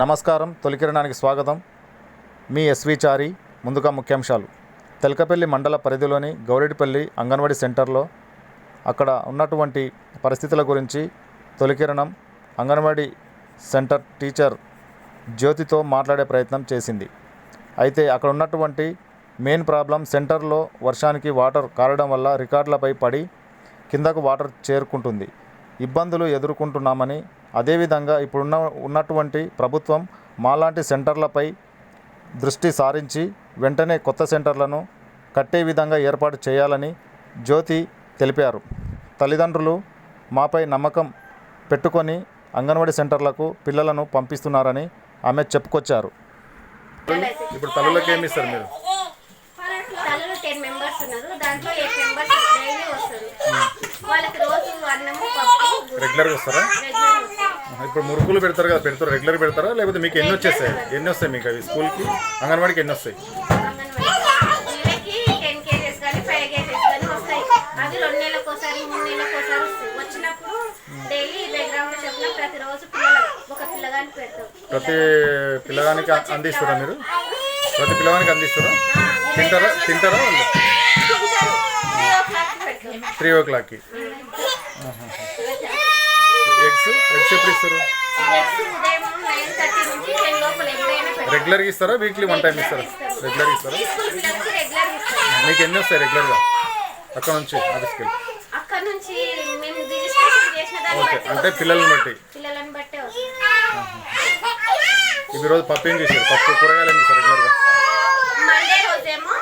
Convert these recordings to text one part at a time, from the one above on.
నమస్కారం. తొలికిరణానికి స్వాగతం. మీ ఎస్వి చారి ముందుగా ముఖ్యాంశాలు. తెలకపల్లి మండల పరిధిలోని గౌరెడిపల్లి అంగన్వాడీ సెంటర్లో అక్కడ ఉన్నటువంటి పరిస్థితుల గురించి తొలికిరణం అంగన్వాడీ సెంటర్ టీచర్ జ్యోతితో మాట్లాడే ప్రయత్నం చేసింది. అయితే అక్కడ ఉన్నటువంటి మెయిన్ ప్రాబ్లం సెంటర్లో వర్షానికి వాటర్ కారడం వల్ల రికార్డులపై పడి కిందకు వాటర్ చేరుకుంటుంది. ఇబ్బందులు ఎదుర్కొంటున్నామని అదేవిధంగా ఇప్పుడున్న ఉన్నటువంటి ప్రభుత్వం మాలాంటి సెంటర్లపై దృష్టి సారించి వెంటనే కొత్త సెంటర్లను కట్టే విధంగా ఏర్పాటు చేయాలని జ్యోతి తెలిపారు. తల్లిదండ్రులు మాపై నమ్మకం పెట్టుకొని అంగన్వాడీ సెంటర్లకు పిల్లలను పంపిస్తున్నారని ఆమె చెప్పుకొచ్చారు. ఇప్పుడు తల్లులకి ఏమి ఇస్తారు మీరు? తల్లులు టెన్ మెంబర్స్ ఉన్నారు. దాంట్లో ఎయిట్ మెంబర్స్ డైలీ వస్తారు. వాళ్ళకి రోజు అన్నము పప్పు రెగ్యులర్గా వస్తారా? రెగ్యులర్ వస్తారు ఇప్పుడు మురుకులు పెడతారు కదా పెడతారు రెగ్యులర్ పెడతారా? లేకపోతే మీకు ఎన్ని వచ్చేస్తాయి? ఎన్ని వస్తాయి మీకు అవి? స్కూల్కి? అంగన్వాడికి ఎన్ని వస్తాయి? ప్రతి పిల్లగానికి అందిస్తారా మీరు? ప్రతి పిల్లగానికి అందిస్తారా? తింటారా? తింటారా. త్రీ ఓ క్లాక్కి. ఎగ్స్ ఎగ్స్ ఎప్పుడు ఇస్తారు? రెగ్యులర్గా ఇస్తారా? వీక్లీ వన్ టైం ఇస్తారా? రెగ్యులర్గా ఇస్తారా? రెగ్యులర్ మీకు ఎన్ని వస్తాయి రెగ్యులర్గా అక్కడ నుంచి ఆఫీస్కి వెళ్ళి. ఓకే అంటే పిల్లల్ని బట్టి. ఇప్పుడు రోజు పప్పు ఏం చేశారు? పప్పు కూరగాయలు ఏం చేస్తారు రెగ్యులర్గా మండే రోజేమో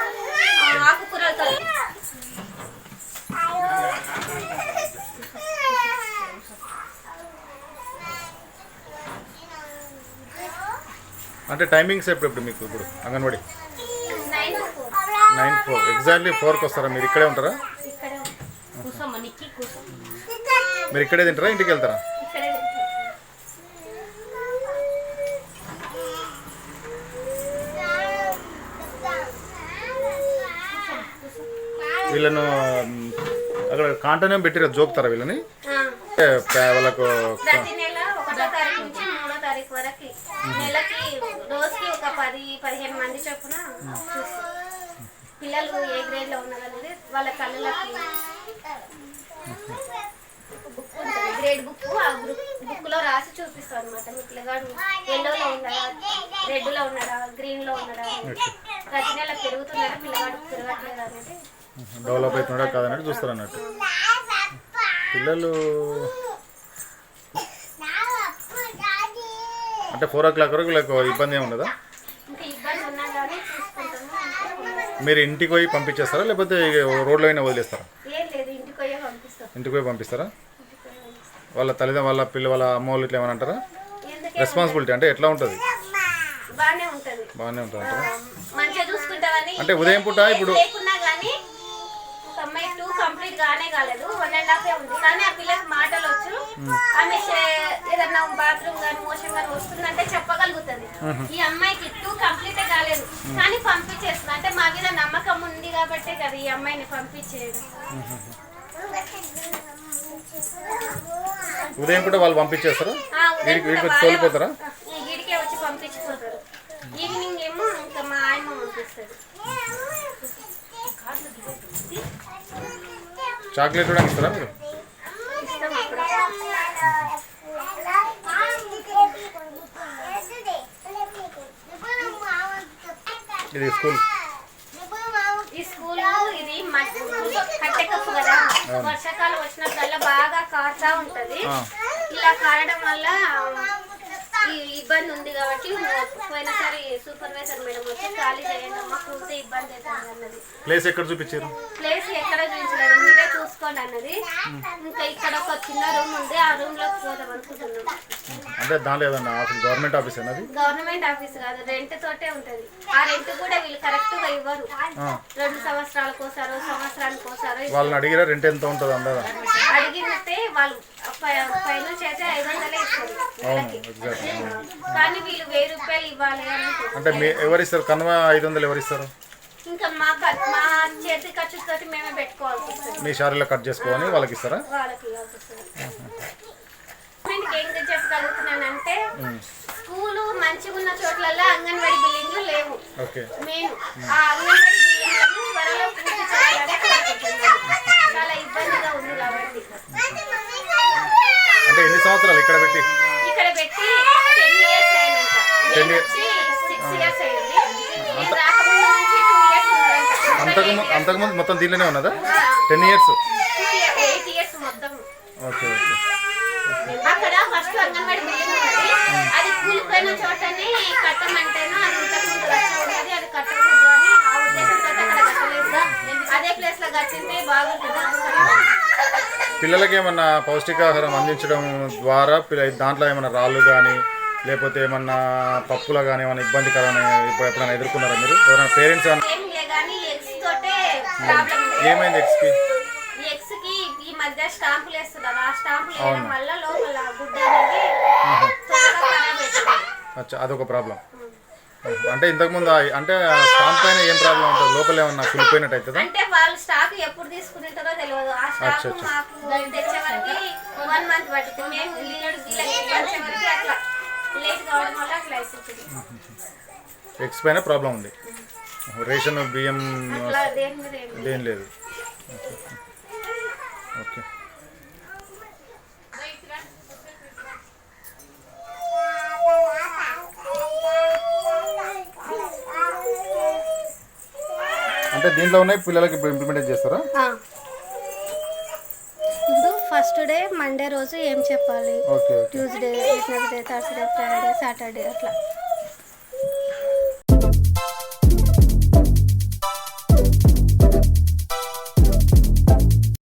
ఆ, ఆకుకూరలతో అంటే టైమింగ్స్ ఎప్పుడు ఇప్పుడు మీకు ఇప్పుడు అంగన్వాడీ. నైన్ ఫోర్ ఎగ్జాక్ట్లీ ఫోర్కి వస్తారా? మీరు ఇక్కడే ఉంటారా? మీరు ఇక్కడే తింటారా? ఇంటికి వెళ్తారా? వీళ్ళను అక్కడ కాంటనే పెట్టిరా జోకుతారా వీళ్ళని? వాళ్ళకు నెలకి పది పదిహేను మంది చొప్పున చూస్తాం పిల్లలు ఏ గ్రేడ్లో ఉన్నారు అనేది వాళ్ళ కళ్ళకి బుక్ ఉంటుంది గ్రేడ్ బుక్ ఆ బుక్ బుక్లో రాసి చూపిస్తాం అనమాట మీ పిల్లగాడు ఎల్లోలో ఉన్నాడా రెడ్లో ఉన్నాడా గ్రీన్లో ఉన్నాడా. ప్రతి నెల పెరుగుతున్నాడా పిల్లగాడు పెరగట్లేదా అనేది. డెవలప్ అవుతున్నాడా కాదన్నట్టు చూస్తారు అన్నట్టు. పిల్లలు అంటే ఫోర్ ఓ క్లాక్ వరకు వీళ్ళకి ఇబ్బంది ఏమి ఉండదా ఇంకా ఇబ్బంది ఉన్నా కానీ చూసుకుంటాము మీరు ఇంటికి పోయి పంపించేస్తారా? లేకపోతే రోడ్లో అయినా వదిలేస్తారా? ఇంటికి పోయే పంపిస్తారా? వాళ్ళ తల్లిదండ్రుల వాళ్ళ పిల్ల వాళ్ళ అమ్మ వాళ్ళు ఇట్లా ఏమైనా అంటారా? రెస్పాన్సిబిలిటీ అంటే ఎట్లా ఉంటుంది? బాగానే ఉంటది. అంటే ఉదయం పూట ఇప్పుడు- కంప్లీట్ గానే కాలేదు. వన్ అండ్ హాఫ్ ఉంది. కానీ ఆ పిల్లకి మాటలు వచ్చు. ఆమె ఏదన్నా బాత్రూమ్ కానీ మోషన్ కానీ వస్తుందంటే చెప్పగలుగుతుంది. ఈ అమ్మాయికి టూ కంప్లీట్ కాలేదు. కానీ పంపించేస్తుంది. అంటే మా మీద నమ్మకం ఉంది కాబట్టే కదా ఈ అమ్మాయిని పంపించేది ఉదయం పూట వాళ్ళు పంపించేస్తారా? వీడికి వీడికి తోలిపోతారా? ఈ గిడికే వచ్చి పంపించిపోతారు ఈవినింగ్ ఏమో ఇంకా మా ఆయమ్మ పంపిస్తుంది. చాక్లెట్ కూడా ఇస్తారా మీరు? ఇది స్కూల్. ఈ స్కూల్ ఇది కట్టె కప్పు కదా. వర్షాకాలం వచ్చినప్పుడల్లా బాగా కారుతా ఉంటది. ఇలా కారడం వల్ల ఇబ్బంది ఉంది కాబట్టి పోయినసారి సూపర్వైజర్ మేడం వచ్చి ఖాళీ చేయండి అమ్మ కూతే ఇబ్బంది అవుతుంది అన్నది. ప్లేస్ ఎక్కడ చూపించారు? ప్లేస్ ఎక్కడ చూపించలేదు. అన్నది. ఇంకా ఇక్కడ ఒక చిన్న రూమ్ ఉంది. ఆ రూమ్ పోదాం అనుకుంటున్నాం. అంటే దానిలో ఏదన్నా ఆఫీస్ గవర్నమెంట్ ఆఫీస్ అన్నది గవర్నమెంట్ ఆఫీస్ కాదు రెంట్ తోటే ఉంటది. ఆ రెంట్ కూడా వీళ్ళు కరెక్ట్గా ఇవ్వరు. రెండు సంవత్సరాలకు ఒకసారో సంవత్సరానికి ఒకసారో వాళ్ళని అడిగిరా రెంట్ ఎంత ఉంటుంది అందాదా అడిగినట్టే వాళ్ళు పైనుంచి అయితే ఐదు వందలే ఇస్తారు. కానీ వీళ్ళు వెయ్యి రూపాయలు ఇవ్వాలి. అంటే ఎవరిస్తారు? కన్వ ఐదు వందలు ఎవరిస్తారు? మా ఖర్చు మా చేతి ఖర్చుతోటి మేమే పెట్టుకోవాల్సి వస్తుంది. మీ శారీలో కట్ చేసుకోని వాళ్ళకి ఇస్తారా? వాళ్ళకి ఇవ్వాల్సి వస్తుంది. గవర్నమెంట్కి ఏం చెప్పగలుగుతున్నానంటే స్కూలు మంచిగా ఉన్న చోట్లలో అంగన్వాడీ బిల్డింగ్లు లేవు. ఓకే. ఆ అంగన్వాడీ బిల్డింగ్లను త్వరలో పూర్తి చేయాలని కోరుకుంటున్నాను చాలా ఇబ్బందిగా ఉంది కాబట్టి. అంటే ఎన్ని సంవత్సరాలు ఇక్కడ పెట్టి? ఇక్కడ పెట్టి టెన్ ఇయర్స్ అయినంత 10 నేను years. వచ్చి సిక్స్ ఇయర్స్ అయింది రాకముందు నుంచి టూ ఇయర్స్ ఉన్నదంట అంతకుముందు అంతకుముందు మొత్తం దీనిలోనే ఉన్నదా? Ten years okay okay. అక్కడ ఫస్ట్ అంగన్వాడీ బిల్డింగ్ ఉన్నది అది కూలిపోయిన చోటనే కట్టమంటేనో. అది ఇంతకుముందు వచ్చి ఉన్నది అది కట్టకూడదు అని ఆ ఉద్దేశంతో అక్కడ కట్టలేదు. అదే ప్లేస్లో కట్టింటే బాగుంటుంది. పిల్లలకి ఏమన్నా పౌష్టికాహారం అందించడం ద్వారా పిల్ల దాంట్లో ఏమన్నా రాళ్ళు కానీ లేకపోతే ఏమన్నా పప్పుల కానీ ఏమైనా ఇబ్బందికరమైన ఇప్పుడు ఎప్పుడైనా ఎదుర్కొన్నారా మీరు? ఎవరైనా పేరెంట్స్ లే కానీ ఎగ్స్ తోటే ప్రాబ్లం ఏమైంది ఎక్స్కి ఎగ్స్కి ఈ మధ్య స్టాంపులు వేస్తున్నారు ఆ స్టాంపులు వేయడం వల్ల లోపల గుడ్డ అనేది త్వరగా ఖరాబ్ అవుతుంది అచ్చా అదొక ప్రాబ్లం అంటే ఇంతకుముందు ఆ- అంటే స్టాంప్ పైన ఏం ప్రాబ్లం ఉంటుంది? లోపల ఏమన్నా కులిపోయినట్టు అవుతుందా? అంటే వాళ్ళు స్టాక్ ఎప్పుడు తీసుకుంటారో తెలియదు. ఆ స్టాక్ అచ్చా, అచ్చా. మాకు తెచ్చే వరకు వన్ మంత్ పడుతుంది మేము వచ్చే వరకు అట్లా. లేట్ కావడం వల్ల అట్లా అయిపోతుంది ఎగ్స్ పైన ప్రాబ్లం ఉంది. రేషన్ బియ్యం దేని లేదు. ఓకే. అంటే దీంట్లో ఉన్నాయి పిల్లలకి ఇంప్లిమెంట్ చేస్తారా? ఫస్ట్ డే మండే రోజు ఏం చెప్పాలి? Tuesday Wednesday Thursday Friday Saturday అట్లా.